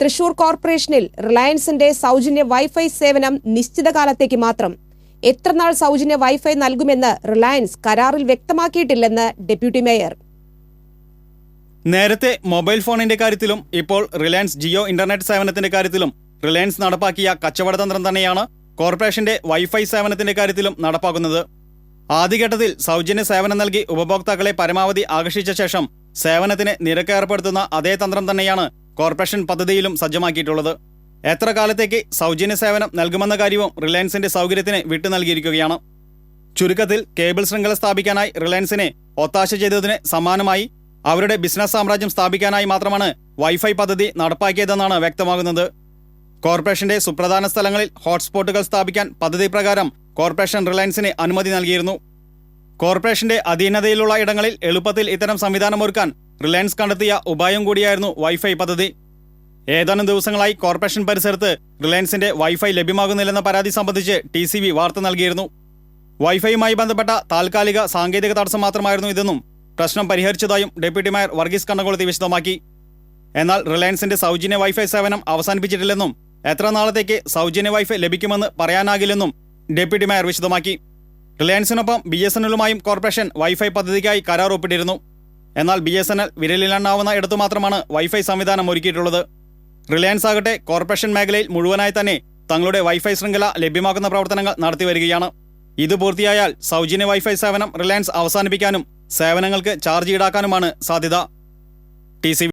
തൃശൂർ കോർപ്പറേഷനിൽ റിലയൻസിന്റെ സൗജന്യ വൈഫൈ സേവനം നിശ്ചിത കാലത്തേക്ക് മാത്രം. എത്രനാൾ സൗജന്യ വൈഫൈ നൽകുമെന്ന് റിലയൻസ് കരാറിൽ വ്യക്തമാക്കിയിട്ടില്ലെന്ന് ഡെപ്യൂട്ടി മേയർ. നേരത്തെ മൊബൈൽ ഫോണിന്റെ കാര്യത്തിലും ഇപ്പോൾ റിലയൻസ് ജിയോ ഇന്റർനെറ്റ് സേവനത്തിന്റെ കാര്യത്തിലും റിലയൻസ് നടപ്പാക്കിയ കച്ചവട തന്ത്രം തന്നെയാണ് കോർപ്പറേഷന്റെ വൈഫൈ സേവനത്തിന്റെ കാര്യത്തിലും നടപ്പാക്കുന്നത്. ആദ്യഘട്ടത്തിൽ സൗജന്യ സേവനം നൽകി ഉപഭോക്താക്കളെ പരമാവധി ആകർഷിച്ച ശേഷം സേവനത്തിന് നിരക്ക് ഏർപ്പെടുത്തുന്ന അതേ തന്ത്രം തന്നെയാണ് കോർപ്പറേഷൻ പദ്ധതിയിലും സജ്ജമാക്കിയിട്ടുള്ളത്. എത്ര കാലത്തേക്ക് സൗജന്യ സേവനം നൽകുമെന്ന കാര്യവും റിലയൻസിന്റെ സൗകര്യത്തിന് വിട്ടു നൽകിയിരിക്കുകയാണ്. ചുരുക്കത്തിൽ കേബിൾ ശൃംഖല സ്ഥാപിക്കാനായി റിലയൻസിനെ ഒത്താശ ചെയ്തതിന് സമാനമായി അവരുടെ ബിസിനസ് സാമ്രാജ്യം സ്ഥാപിക്കാനായി മാത്രമാണ് വൈഫൈ പദ്ധതി നടപ്പാക്കിയതെന്നാണ് വ്യക്തമാകുന്നത്. കോർപ്പറേഷന്റെ സുപ്രധാന സ്ഥലങ്ങളിൽ ഹോട്ട്സ്പോട്ടുകൾ സ്ഥാപിക്കാൻ പദ്ധതി പ്രകാരം കോർപ്പറേഷൻ റിലയൻസിന് അനുമതി നൽകിയിരുന്നു. കോർപ്പറേഷന്റെ അധീനതയിലുള്ള ഇടങ്ങളിൽ എളുപ്പത്തിൽ ഇത്തരം സംവിധാനം സംവിധാനമൊരുക്കാൻ റിലയൻസ് കണ്ടെത്തിയ ഉപായം കൂടിയായിരുന്നു വൈഫൈ പദ്ധതി. ഏതാനും ദിവസങ്ങളായി കോർപ്പറേഷൻ പരിസരത്ത് റിലയൻസിന്റെ വൈഫൈ ലഭ്യമാകുന്നില്ലെന്ന പരാതി സംബന്ധിച്ച് ടി സി ബി വാർത്ത നൽകിയിരുന്നു. വൈഫൈയുമായി ബന്ധപ്പെട്ട താൽക്കാലിക സാങ്കേതിക തടസ്സം മാത്രമായിരുന്നു ഇതെന്നും പ്രശ്നം പരിഹരിച്ചതായും ഡെപ്യൂട്ടി മേയർ വർഗീസ് കണ്ണകുളത്തി വിശദമാക്കി. എന്നാൽ റിലയൻസിന്റെ സൗജന്യ വൈഫൈ സേവനം അവസാനിപ്പിച്ചിട്ടില്ലെന്നും എത്ര നാളത്തേക്ക് സൗജന്യ വൈഫൈ ലഭിക്കുമെന്ന് പറയാനാകില്ലെന്നും ഡെപ്യൂട്ടി മേയർ വിശദമാക്കി. റിലയൻസിനൊപ്പം ബി എസ് എൻ എല്ലുമായും കോർപ്പറേഷൻ വൈഫൈ പദ്ധതിക്കായി കരാർ ഒപ്പിട്ടിരുന്നു. എന്നാൽ ബി എസ് എൻ എൽ വിരലിലെണ്ണാവുന്ന ഇടത്തു മാത്രമാണ് വൈഫൈ സംവിധാനം ഒരുക്കിയിട്ടുള്ളത്. റിലയൻസ് ആകട്ടെ കോർപ്പറേഷൻ മേഖലയിൽ മുഴുവനായി തന്നെ തങ്ങളുടെ വൈഫൈ ശൃംഖല ലഭ്യമാക്കുന്ന പ്രവർത്തനങ്ങൾ നടത്തി വരികയാണ്. ഇത് പൂർത്തിയായാൽ സൗജന്യ വൈഫൈ സേവനം റിലയൻസ് അവസാനിപ്പിക്കാനും സേവനങ്ങൾക്ക് ചാർജ് ഈടാക്കാനുമാണ് സാധ്യത. ടി